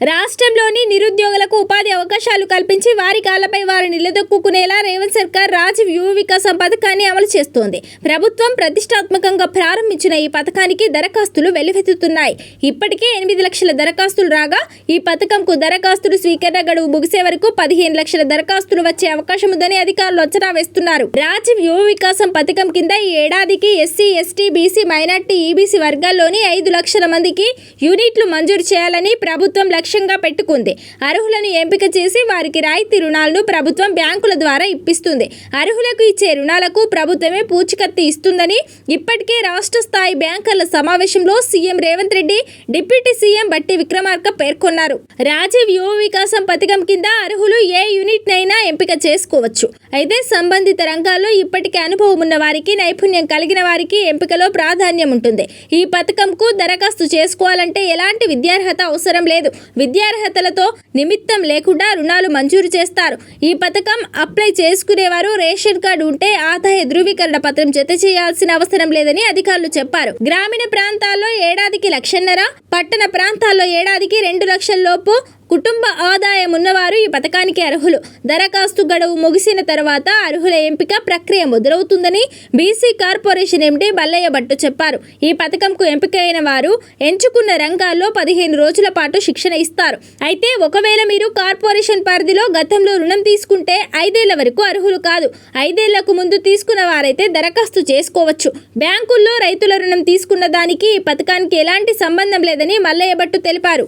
రాష్ట్రంలోని నిరుద్యోగులకు ఉపాధి అవకాశాలు కల్పించి వారి కాళ్ళపై వారు నిలదొక్కునేలా రేవంత్ సర్కార్ రాజీవ్ యువ వికాసం పథకాన్ని అమలు చేస్తోంది. ప్రభుత్వం ప్రతిష్టాత్మకంగా ప్రారంభించిన ఈ పథకానికి దరఖాస్తులు వెల్లువెత్తుతున్నాయి ఇప్పటికే ఎనిమిది లక్షల దరఖాస్తులు రాగా ఈ పథకంకు దరఖాస్తులు స్వీకరణ గడువు ముగిసే వరకు పదిహేను లక్షల దరఖాస్తులు వచ్చే అవకాశం ఉందని అధికారులు అంచనా వేస్తున్నారు. రాజీవ్ యువ వికాసం పథకం కింద ఈ ఏడాదికి SC ST BC minority EBC వర్గాల్లోని ఐదు లక్షల మందికి యూనిట్లు మంజూరు చేయాలని ప్రభుత్వం లక్ష్యంగా పెట్టుకుంది. అర్హులను ఎంపిక చేసి వారికి రాయితీ రుణాలను ప్రభుత్వం బ్యాంకుల ద్వారా ఇప్పిస్తుంది. అర్హులకు ఇచ్చే రుణాలకు ప్రభుత్వమే పూచికత్తి ఇస్తుందని ఇప్పటికే రాష్ట్ర స్థాయి బ్యాంకర్ల సమావేశంలో CM Revanth Reddy deputy CM Bhatti Vikramarka పేర్కొన్నారు. రాజీవ్ యువ వికాసం పథకం కింద అర్హులు ఏ యూనిట్ నైనా ఎంపిక చేసుకోవచ్చు. అయితే సంబంధిత రంగాల్లో ఇప్పటికే అనుభవం ఉన్న వారికి నైపుణ్యం కలిగిన వారికి ఎంపికలో ప్రాధాన్యం ఉంటుంది. ఈ పథకంకు దరఖాస్తు చేసుకోవాలంటే ఎలాంటి విద్యార్హత అవసరం లేదు. విద్యార్హతలతో నిమిత్తం లేకుండా రుణాలు మంజూరు చేస్తారు. ఈ పథకం అప్లై చేసుకునేవారు రేషన్ కార్డు ఉంటే ఆదాయ ధృవీకరణ పత్రం జత చేయాల్సిన అవసరం లేదని అధికారులు చెప్పారు. గ్రామీణ ప్రాంతాల్లో ఏడాదికి లక్షన్నర పట్టణ ప్రాంతాల్లో ఏడాదికి రెండు లక్షల లోపు కుటుంబ ఆదాయం ఉన్నవారు ఈ పథకానికి అర్హులు. దరఖాస్తు గడువు ముగిసిన తర్వాత అర్హుల ఎంపిక ప్రక్రియ మొదలవుతుందని BC corporation MD Ballaiah Bhattu చెప్పారు. ఈ పథకంకు ఎంపికైన వారు ఎంచుకున్న రంగాల్లో పదిహేను రోజుల పాటు శిక్షణ ఇస్తారు. అయితే ఒకవేళ మీరు కార్పొరేషన్ పరిధిలో గతంలో రుణం తీసుకుంటే ఐదేళ్ళ వరకు అర్హులు కాదు. ఐదేళ్ళకు ముందు తీసుకున్న వారైతే దరఖాస్తు చేసుకోవచ్చు. బ్యాంకుల్లో రైతుల రుణం తీసుకున్న దానికి ఈ పథకానికి ఎలాంటి సంబంధం లేదని మల్లయ్య భట్టు తెలిపారు.